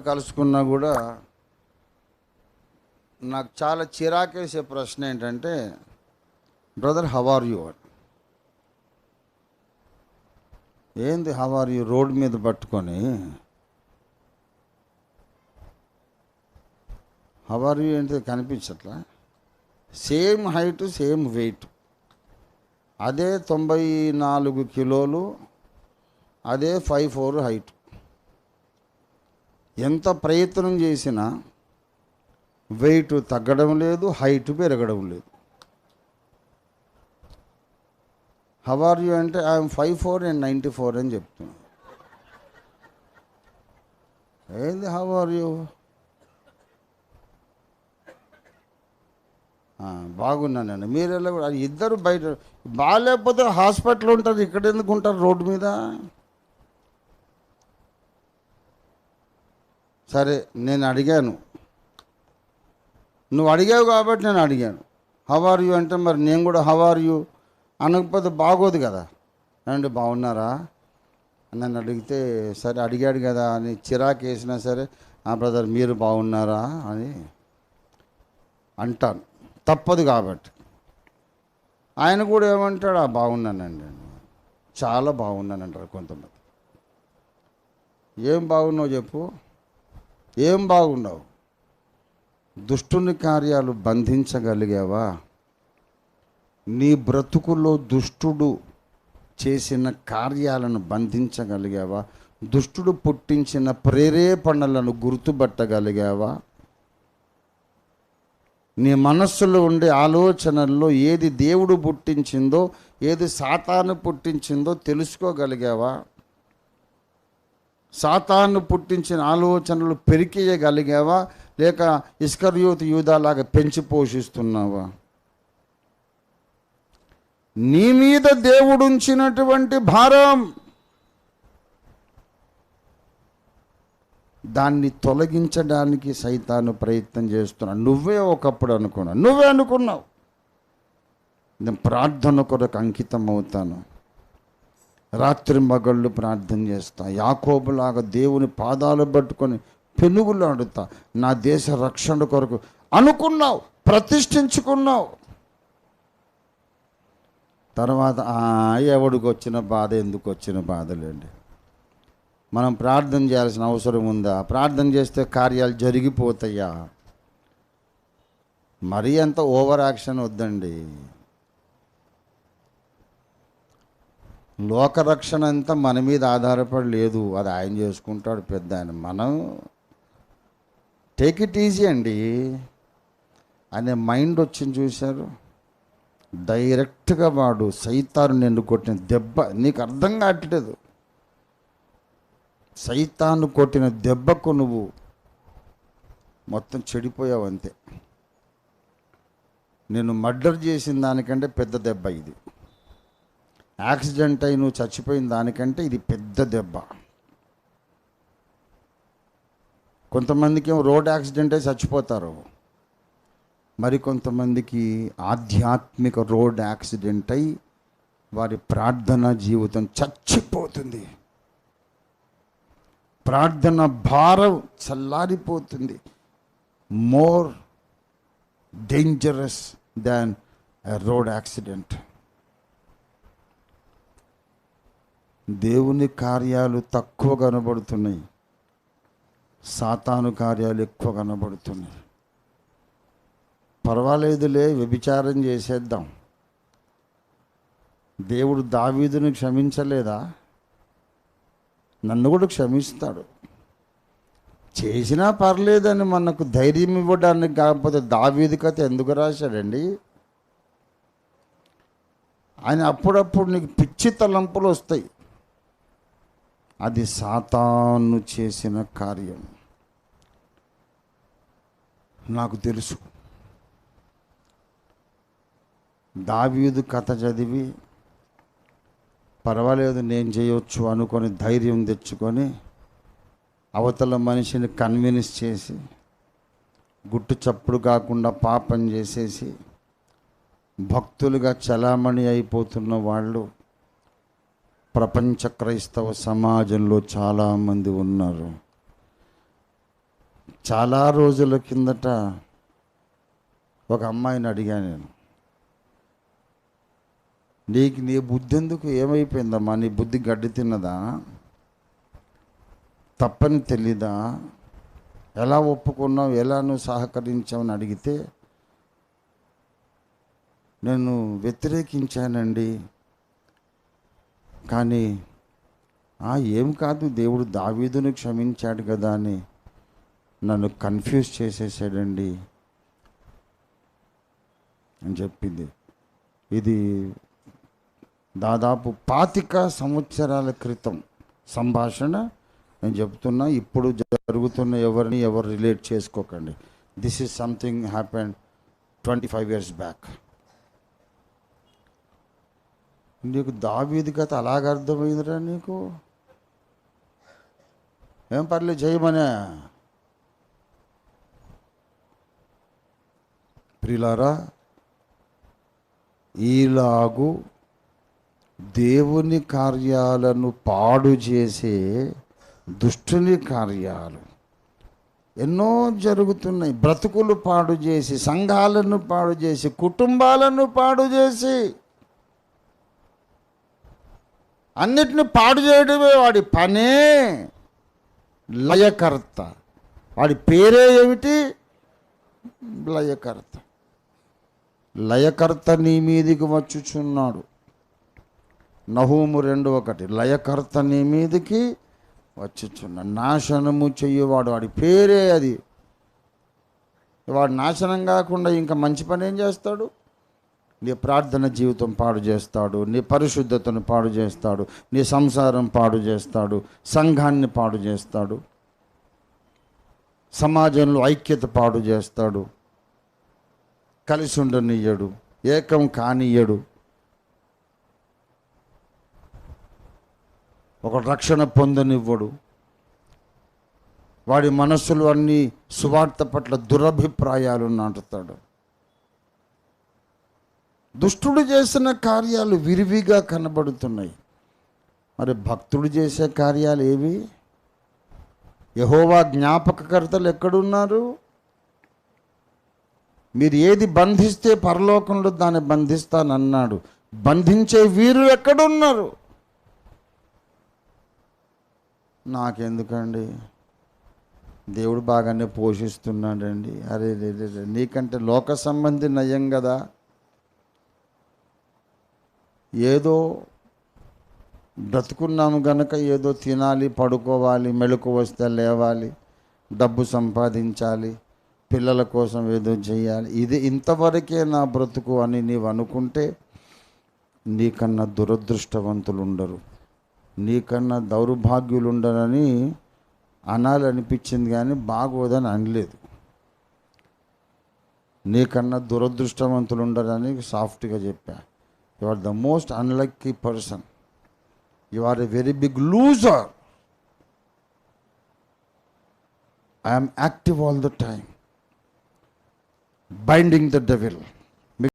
కలుసుకున్నా కూడా నాకు చాలా చిరాకేసే ప్రశ్న ఏంటంటే బ్రదర్ హవ్ ఆర్ యూ అని ఏంది హవ్ ఆర్ యూ రోడ్ మీద పట్టుకొని హవ్ ఆర్ యూ ఏంటి కనిపించట్లా? సేమ్ హైట్ సేమ్ వెయిట్ అదే తొంభై నాలుగు కిలోలు అదే ఫైవ్ ఫోర్ హైట్ ఎంత ప్రయత్నం చేసినా వెయిట్ తగ్గడం లేదు హైట్ పెరగడం లేదు. హవ్ ఆర్ యూ అంటే I'm five four and ninety four అని చెప్తున్నాను ఏంది హవ్ ఆర్ యూ బాగున్నానండి మీరు ఎలా కూడా ఇద్దరు బయట బాగాలేకపోతే హాస్పిటల్ ఉంటారు ఇక్కడ ఎందుకు ఉంటారు రోడ్డు మీద? సరే నేను అడిగాను. నువ్వు అడిగావు కాబట్టి నేను అడిగాను. హవార్ యూ అంటే మరి నేను కూడా హవార్ యూ అనకపోతే బాగోదు కదా. అండి బాగున్నారా? నన్ను అడిగితే సరే అడిగాడు కదా అని చిరాకు వేసినా సరే ఆ బ్రదర్ మీరు బాగున్నారా? అని అంటాను. తప్పదు కాబట్టి. ఆయన కూడా ఏమంటాడు ఆ బాగున్నానండి. చాలా బాగున్నాను అంటారు కొంతమంది. ఏం బాగున్నావు చెప్పు. ఏం బాగున్నావు దుష్టుని కార్యాలు బంధించగలిగావా? నీ బ్రతుకులో దుష్టుడు చేసిన కార్యాలను బంధించగలిగావా? దుష్టుడు పుట్టించిన ప్రేరేపణలను గుర్తుపట్టగలిగావా? నీ మనస్సులో ఉండే ఆలోచనల్లో ఏది దేవుడు పుట్టించిందో ఏది సాతాను పుట్టించిందో తెలుసుకోగలిగావా? సాతాను పుట్టించిన ఆలోచనలు పెరికేయగలిగావా? లేక ఇస్కర్యూత్ యూదాలాగా పెంచి పోషిస్తున్నావా? నీ మీద దేవుడుంచినటువంటి భారం దాన్ని తొలగించడానికి సైతాను ప్రయత్నం చేస్తున్నాడు నువ్వే ఒకప్పుడు అనుకున్నావు. నువ్వే అనుకున్నావు. నేను ప్రార్థన కొరకు అంకితం అవుతాను రాత్రి మగళ్ళు ప్రార్థన చేస్తా. యాకోబులాగా దేవుని పాదాలు పట్టుకొని పెనుగులాడుతా నా దేశ రక్షణ కొరకు అనుకున్నావు ప్రతిష్ఠించుకున్నావు. తర్వాత "ఆ, ఎవడికి వచ్చిన బాధ ఎందుకు వచ్చిన బాధలేండి మనం ప్రార్థన చేయాల్సిన అవసరం ఉందా? ప్రార్థన చేస్తే కార్యాలు జరిగిపోతాయా? మరీ అంత ఓవర్ యాక్షన్ వద్దండి. లోకరక్షణ అంతా మన మీద ఆధారపడి లేదు. అది ఆయన చేసుకుంటాడు పెద్ద ఆయన. మనం టేక్ ఇట్ ఈజీ అండి. అనే మైండ్ వచ్చింది చూశారు. డైరెక్ట్గా వాడు సైతాను నిన్ను కొట్టిన దెబ్బ నీకు అర్థం కావట్లేదు. సైతాను కొట్టిన దెబ్బకు నువ్వు మొత్తం చెడిపోయావు అంతే. నేను మర్డర్ చేసిన దానికంటే పెద్ద దెబ్బ ఇది. యాక్సిడెంట్ అయి నువ్వు చచ్చిపోయిన దానికంటే ఇది పెద్ద దెబ్బ. కొంతమందికి రోడ్ యాక్సిడెంట్ అయి చచ్చిపోతారు. మరి కొంతమందికి ఆధ్యాత్మిక రోడ్ యాక్సిడెంట్ అయి వారి ప్రార్థన జీవితం చచ్చిపోతుంది. ప్రార్థన భారం చల్లారిపోతుంది. More dangerous than road accident. దేవుని కార్యాలు తక్కువ కనబడుతున్నాయి. సాతాను కార్యాలు ఎక్కువ కనబడుతున్నాయి. పర్వాలేదులే వ్యభిచారం చేసేద్దాం. దేవుడు దావీదుని క్షమించలేదా? నన్ను కూడా క్షమిస్తాడు. చేసినా పర్లేదని మనకు ధైర్యం ఇవ్వడానికి కాకపోతే దావీది కథ ఎందుకు రాశాడండి? ఆయన అప్పుడప్పుడు నీకు పిచ్చి తలంపులు వస్తాయి. అది సాతాను చేసిన కార్యం. నాకు తెలుసు. దావీదు కథ చదివి పర్వాలేదు నేను చేయొచ్చు అనుకొని ధైర్యం తెచ్చుకొని అవతల మనిషిని కన్విన్స్ చేసి గుట్టు చప్పుడు కాకుండా పాపం చేసేసి భక్తులుగా చలామణి అయిపోతున్న వాళ్ళు ప్రపంచ క్రైస్తవ సమాజంలో చాలామంది ఉన్నారు. చాలా రోజుల కిందట ఒక అమ్మాయిని అడిగాను నేను. నీకు నీ బుద్ధి ఎందుకు ఏమైపోయిందమ్మా? నీ బుద్ధి గడ్డి తిన్నదా? తప్పని తెలీదా? ఎలా ఒప్పుకున్నావు? ఎలా నువ్వు సహకరించావని అడిగితే నేను వ్యతిరేకించానండి. కానీ "ఆ, ఏం కాదు దేవుడు దావీదును క్షమించాడు కదా అని నన్ను కన్ఫ్యూజ్ చేసేసాడండి అని చెప్పింది. ఇది దాదాపు పాతిక సంవత్సరాల క్రితం సంభాషణ. నేను చెప్తున్నా ఇప్పుడు జరుగుతున్న ఎవరిని ఎవరు రిలేట్ చేసుకోకండి. This is something happen twenty five years back నీకు దావీది కథ అలాగ అర్థమైందిరా నీకు? ఏం పర్లేదు చేయమనే ప్రిలారా ఈలాగు దేవుని కార్యాలను పాడు చేసే దుష్టుని కార్యాలు. ఎన్నో జరుగుతున్నాయి. బ్రతుకులు పాడు చేసి సంఘాలను పాడు చేసి కుటుంబాలను పాడు చేసి. అన్నిటిని పాడు చేయడమే వాడి పనే. లయకర్త. వాడి పేరే ఏమిటి? లయకర్త. లయకర్త నీ మీదికి వచ్చుచున్నాడు. నహూము రెండు ఒకటి. లయకర్త నీ మీదికి వచ్చుచున్నాడు నాశనము చెయ్యేవాడు వాడి పేరే అది. వాడు నాశనం కాకుండా ఇంకా మంచి పని ఏం చేస్తాడు? నీ ప్రార్థన జీవితం పాడు చేస్తాడు నీ పరిశుద్ధతను పాడు చేస్తాడు నీ సంసారం పాడు చేస్తాడు సంఘాన్ని పాడు చేస్తాడు సమాజంలో ఐక్యత పాడు చేస్తాడు కలిసి ఉండనియ్యడు ఏకం కానియ్యడు ఒక రక్షణ పొందనివ్వడు. వాడి మనస్సులు అన్నీ సువార్త పట్ల దురభిప్రాయాలు నాటుతాడు దుష్టుడు చేసిన కార్యాలు విరివిగా కనబడుతున్నాయి. మరి భక్తుడు చేసే కార్యాలు ఏవి? యహోవా జ్ఞాపకకర్తలు ఎక్కడున్నారు? మీరు ఏది బంధిస్తే పరలోకంలో దాన్ని బంధిస్తానన్నాడు. బంధించే వీరు ఎక్కడున్నారు? నాకెందుకండి? దేవుడు బాగానే పోషిస్తున్నాడండి. అరే రే నీకంటే లోక సంబంధి నయం కదా. ఏదో బ్రతుకున్నాము గనక ఏదో తినాలి పడుకోవాలి మెలకు వస్తే లేవాలి డబ్బు సంపాదించాలి పిల్లల కోసం ఏదో చేయాలి. ఇది ఇంతవరకే నా బ్రతుకు అని నీవు అనుకుంటే నీకన్నా దురదృష్టవంతులు ఉండరు నీకన్నా దౌర్భాగ్యులు ఉండరని అనాలనిపించింది కానీ బాగోదని అనలేదు. నీకన్నా దురదృష్టవంతులు ఉండరని సాఫ్ట్గా చెప్పాను You are the most unlucky person. You are a very big loser. I am active all the time, binding the devil.